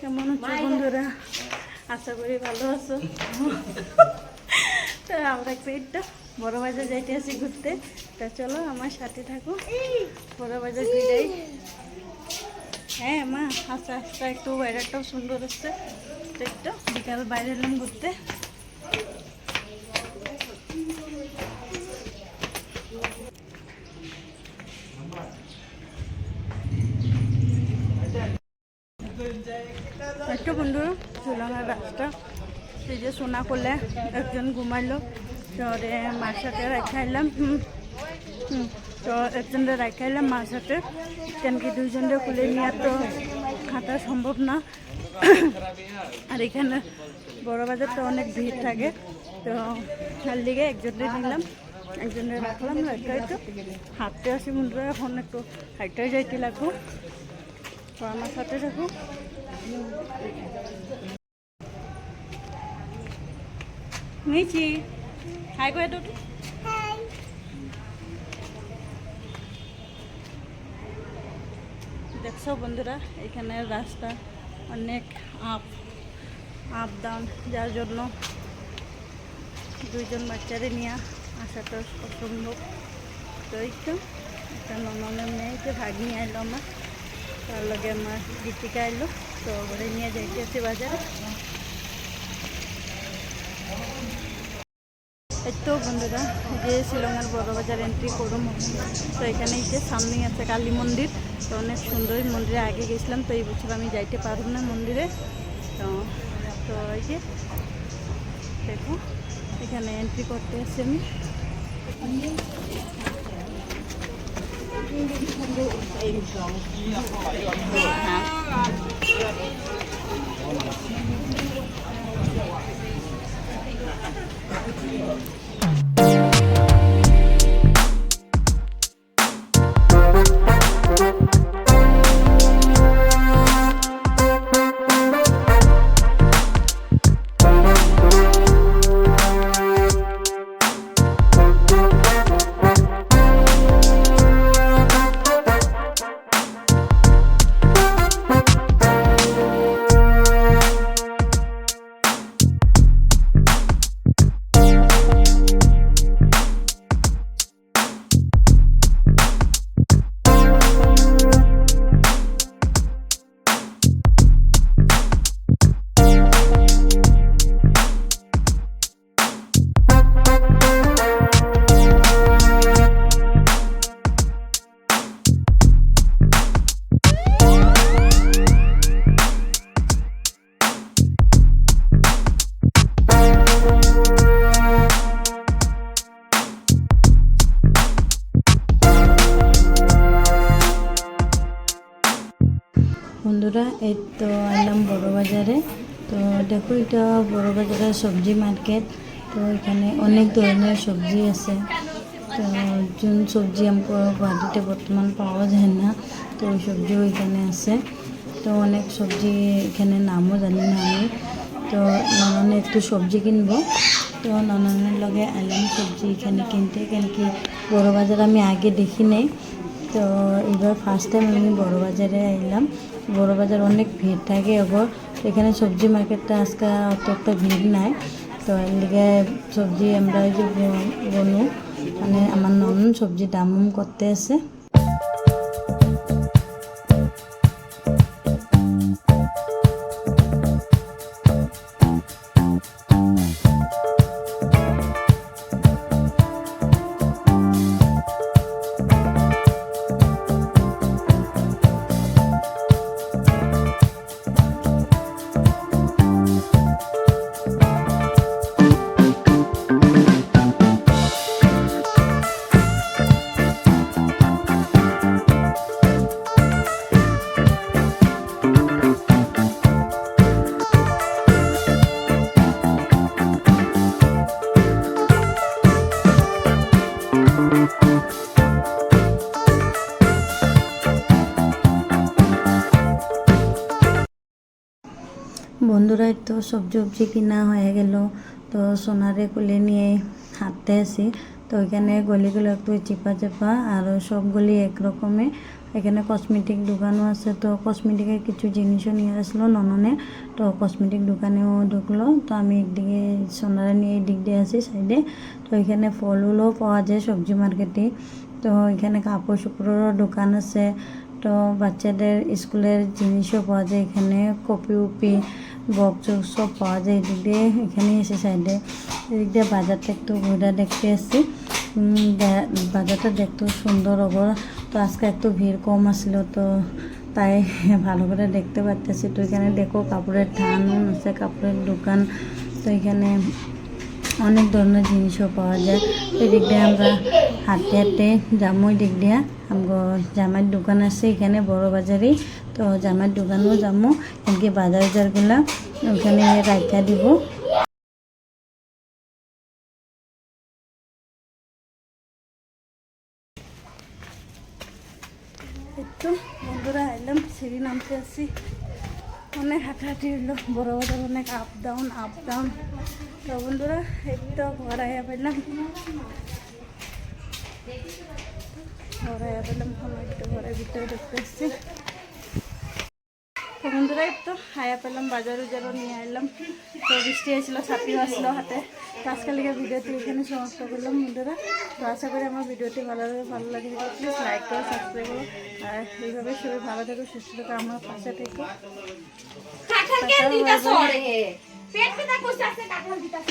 কেমন হচ্ছে বন্ধুরা? আশা করি ভালো আছো। তো আমরা একটু একটু বড় বাজার যাইতে আসি ঘুরতে। তা চলো আমার সাথে থাকো। বড় বাজার ঘুরাই হ্যাঁ মা আস্তে আস্তে একটু বাইরেটাও সুন্দর হচ্ছে তো একটু বিকাল বাইরে এলাম ঘুরতে একটু বন্ধু ঝুলানোর রাস্তা সেই যে সোনা করলে একজন ঘুমাইলো, তো মার সাথে রাখাইলাম তো একজনরে রাখাইলাম মার সাথে। কেন কি দুইজনরে খুলে নিয়ে তো হাঁটা সম্ভব না। আর এখানে বড় তো অনেক ভিড় থাকে, তো তার লিগে একজনরে নিলাম একজনের রাখলাম রাখাই তো হাঁটতে আসি বন্ধুরা, এখন একটু হাইটাই যাইতে লাগবো। আমার সাথে থাকো। মিচি হাই করে তো। দেখছ বন্ধুরা, এখানে রাস্তা অনেক আপ আপ ডাউন যার জন্য দুইজন বাচ্চারে নিয়ে আসাটা অসম্ভব। তো এই একটা নননের মেয়েকে ভাগ নিয়ে আইলো আমার। তার লগে আমার গীতিকা এলো। তো ওরে নিয়ে যাইতেছি বাজারে। তো বন্ধুরা যে শিলংয়ের বড় বাজার এন্ট্রি করুম। তো এখানে যে সামনেই আছে কালী মন্দির। তো অনেক সুন্দর মন্দিরে আগে গেছিলাম, তো এই বছর আমি যাইতে পারব না মন্দিরে। তো তো এই যে দেখো, এখানে এন্ট্রি করতে আসছি আমি। Hả? বন্ধুরা, এই তো এলাম বড় বাজারে। তো দেখো, এটা বড় বাজারের সবজি মার্কেট। তো এখানে অনেক ধরনের সবজি আছে। তো যোন সবজি আমাকে গুয়াহাটিতে বর্তমান পাওয়া যায় না। তো ওই সবজিও এখানে আছে। তো অনেক সবজি এখানে নামও জানি না আমি। তো নননে একটু সবজি কিনবো। তো নননের লগে এলাম সবজি এখানে কিনতে। কেন কি বড় বাজার আমি আগে দেখি নেই। তো এবার ফার্স্ট টাইম আমি বড় বাজারে আইলাম। বড় বাজার অনেক ভিড় থাকে এবার এখানে সবজি মার্কেটটা আজকে অত একটা ভিড় নাই। তো এর লিগে সবজি আমরা যে বনু মানে আমার নন সবজি দাম করতে আছে। বন্ধুরা তো সবজি উবজি কিনা হয়ে গেল, তো সোনারে কোলে নিয়ে হাঁটতে আসি। তো এখানে গলিগুলো একটু চিপা চাপা, আর সব গলি একরকমে এখানে কসমেটিক দোকানও আছে, তো কসমেটিকের কিছু জিনিসও নিয়ে আসলো নননে। তো কসমেটিক দোকানেও ঢুকলো, তো আমি একদিকে সোনারা নিয়ে এই দিক দিয়ে আছি সাইডে তো এখানে ফলগুলোও পাওয়া যায় সবজি মার্কেটে তো এখানে কাপড় চোপড়েরও দোকান আছে। তো বাচ্চাদের স্কুলের জিনিসও পাওয়া যায় এখানে কপি উপি বক্স সব পাওয়া যায়, এদিক দিয়ে এখানেই এসে সাইডে এদিক দিয়ে বাজারটা একটু ঘুরে দেখতে দে- বাজারটা দেখতেও সুন্দর হব তো আজকে একটু ভিড় কম আসলো, তো তাই ভালো করে দেখতে পারতেছি। তো এখানে দেখো কাপড়ের থান আছে, কাপড়ের দোকান, তো এখানে অনেক ধরনের জিনিসও পাওয়া যায়। এই দিক দিয়ে আমরা হাঁটতে যাব ওই দিক দিয়ে আমগো জামার দোকান আছে, এখানে বড় বাজারে তো জামার দোকানও যাব এমনকি বাজার বাজারগুলা ওখানে রাখা দিব। একটু বন্ধুরা এলাম, সিঁড়ি নামতে আসি। অনেক হাঁটাহাঁটি হলো, বড় বাজার অনেক আপ ডাউন আপ ডাউন তো বন্ধুরা একটু ঘর আয়া পেলাম। ঘর আয়া পেলাম একটু ঘরের ভিতরে ঢুকতে আসছি। তো বন্ধুরা একটু আয়া পেলাম বাজার উজারও নিয়ে এলাম। তো বৃষ্টি হয়েছিল ছাতিও আসলো হাতে। তো আজকালকে ভিডিওটি এখানে সমাপ্ত করলাম বন্ধুরা। তো আশা করি আমার ভিডিওটি ভালো লাগে ভালো লাগে প্লিজ লাইক করো সাবস্ক্রাইব করো। আর এইভাবে সবাই ভালো থাকো সুস্থ থাকো আমার পাশে থেকো। পেট করছে কাঁঠাল দিতাছ